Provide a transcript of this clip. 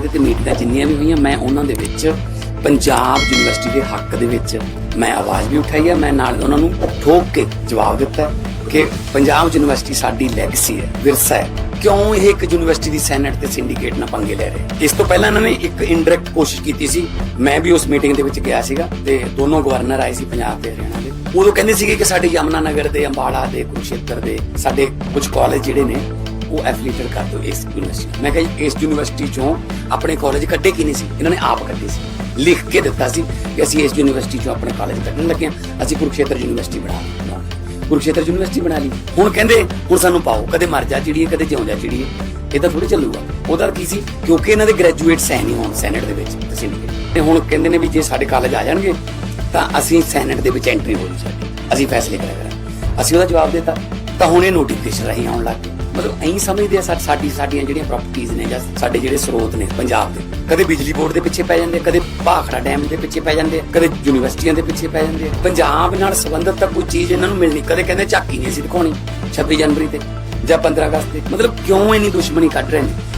ਇਹਦੇ ਤੇ ਮੀਟਿੰਗਾਂ ਜਿੰਨੀਆਂ ਵੀ ਹੋਈਆਂ, ਮੈਂ ਉਹਨਾਂ ਦੇ ਵਿੱਚ, ਪੰਜਾਬ ਯੂਨੀਵਰਸਿਟੀ ਦੇ ਹੱਕ ਦੇ ਵਿੱਚ ਮੈਂ ਆਵਾਜ਼ ਵੀ ਉਠਾਈ ਹੈ ਮੈਂ ਨਾਲ ਉਹਨਾਂ ਨੂੰ ਠੋਕ ਕੇ ਜਵਾਬ ਦਿੱਤਾ ਕਿ ਪੰਜਾਬ ਯੂਨੀਵਰਸਿਟੀ ਸਾਡੀ ਲੈਗਸੀ ਹੈ, ਵਿਰਸਾ ਹੈ। ਕਿਉਂ ਇਹ ਇੱਕ ਯੂਨੀਵਰਸਿਟੀ ਦੀ ਸੈਨੇਟ ਤੇ ਸਿੰਡੀਕੇਟ ਨਾਲ ਪੰਗੇ ਲੈ ਰਹੇ? ਇਸ ਤੋਂ ਪਹਿਲਾਂ ਇਹਨਾਂ ਨੇ ਇੱਕ ਇਨਡਾਇਰੈਕਟ ਕੋਸ਼ਿਸ਼ ਕੀਤੀ ਸੀ। ਮੈਂ ਵੀ ਉਸ ਮੀਟਿੰਗ ਦੇ ਵਿੱਚ ਗਿਆ ਸੀਗਾ ਤੇ ਦੋਨੋਂ ਗਵਰਨਰ ਆਏ ਸੀ ਪੰਜਾਬ ਤੇ ਹਰਿਆਣਾ ਦੇ। ਉਦੋਂ ਕਹਿੰਦੇ ਸੀਗੇ ਕਿ ਸਾਡੇ ਯਮਨਾ ਨਗਰ ਦੇ, ਅੰਬਾਲਾ ਦੇ, ਕੁਰੂਕਸ਼ੇਤਰ ਦੇ, ਸਾਡੇ ਕੁਝ ਕਾਲਜ ਜਿਹੜੇ ਨੇ ਉਹ ਐਫੀਲੀਏਟਡ ਕਰ ਦਿਓ ਇਸ ਯੂਨੀਵਰਸਿਟੀ ਮੈਂ ਕਿਹਾ ਜੀ, ਇਸ ਯੂਨੀਵਰਸਿਟੀ ਚੋਂ ਆਪਣੇ ਕਾਲਜ ਕੱਢੇ ਕਿ ਨਹੀਂ ਸੀ? ਇਹਨਾਂ ਨੇ ਆਪ ਕੱਢੇ ਸੀ। ਲਿਖ ਕੇ ਦਿੱਤਾ ਸੀ ਕਿ ਅਸੀਂ ਇਸ ਯੂਨੀਵਰਸਿਟੀ ਚੋਂ ਆਪਣੇ ਕਾਲਜ ਕੱਢਣ ਲੱਗੇ ਹਾਂ। ਅਸੀਂ ਕੁਰੂਕਸ਼ੇਤਰ ਯੂਨੀਵਰਸਿਟੀ ਬਣਾ ਲਈ। ਕੁਰੂਕਸ਼ੇਤਰ ਯੂਨੀਵਰਸਿਟੀ ਬਣਾ ਲਈ। ਹੁਣ ਕਹਿੰਦੇ ਹੁਣ ਸਾਨੂੰ ਪਾਓ ਕਦੇ ਮਰ ਜਾ ਚਿੜੀਏ ਕਦੇ ਜਿਉਂ ਜਾ ਚਿੜੀਏ। ਇਹ ਤਾਂ ਥੋੜੀ ਚੱਲੂਗਾ। ਉਹਦਾ ਕੀ ਸੀ? ਕਿਉਂਕਿ ਇਹਨਾਂ ਦੇ ਗ੍ਰੈਜੂਏਟਸ ਹੈ ਨਹੀਂ ਹੁਣ ਸੈਨੇਟ ਦੇ ਵਿੱਚ ਤੇ syndicate। ਤੇ ਹੁਣ ਕਹਿੰਦੇ ਨੇ ਵੀ ਜੇ ਸਾਡੇ ਕਾਲਜ ਆ ਜਾਣਗੇ ਤਾਂ ਅਸੀਂ ਸੈਨੇਟ ਦੇ ਵਿੱਚ ਐਂਟਰੀ ਹੋ ਜੂ ਸਾਡੀ। ਅਸੀਂ ਫੈਸਲੇ ਕਰਿਆ ਕਰਾਂਗੇ। ਅਸੀਂ ਉਹਦਾ ਜਵਾਬ ਦਿੱਤਾ। ਤਾਂ ਹੁਣ ਇਹ ਨੋਟੀਫਿਕੇਸ਼ਨ ਰਹੀ ਆਉਣ ਲੱਗ ਗਏ। ਮਤਲਬ ਐਂ ਸਮਝਦੇ ਆ ਸਾਡੀ ਸਾਡੀਆਂ ਜਿਹੜੀਆਂ ਪ੍ਰਾਪਰਟੀਆਂ ਨੇ ਜਾਂ ਸਾਡੇ ਜਿਹੜੇ ਸਰੋਤ ਨੇ ਪੰਜਾਬ ਦੇ, ਕਦੇ ਬਿਜਲੀ ਬੋਰਡ ਦੇ ਪਿੱਛੇ ਪੈ ਜਾਂਦੇ ਕਦੇ ਭਾਖੜਾ ਡੈਮ ਦੇ ਪਿੱਛੇ ਪੈ ਜਾਂਦੇ ਕਦੇ ਯੂਨੀਵਰਸਿਟੀਆਂ ਦੇ ਪਿੱਛੇ ਪੈ ਜਾਂਦੇ ਪੰਜਾਬ ਨਾਲ ਸੰਬੰਧਿਤ ਤਾਂ ਕੋਈ ਚੀਜ਼ ਇਹਨਾਂ ਨੂੰ ਮਿਲਣੀ, ਕਦੇ ਕਹਿੰਦੇ ਝਾਕੀ ਨਹੀਂ ਸੀ ਦਿਖਾਉਣੀ 26 ਜਨਵਰੀ ਤੇ ਜਾਂ 15 ਅਗਸਤ ਤੇ। ਮਤਲਬ ਕਿਉਂ ਇੰਨੀ ਦੁਸ਼ਮਣੀ ਕੱਢ ਰਹੇ ਨੇ?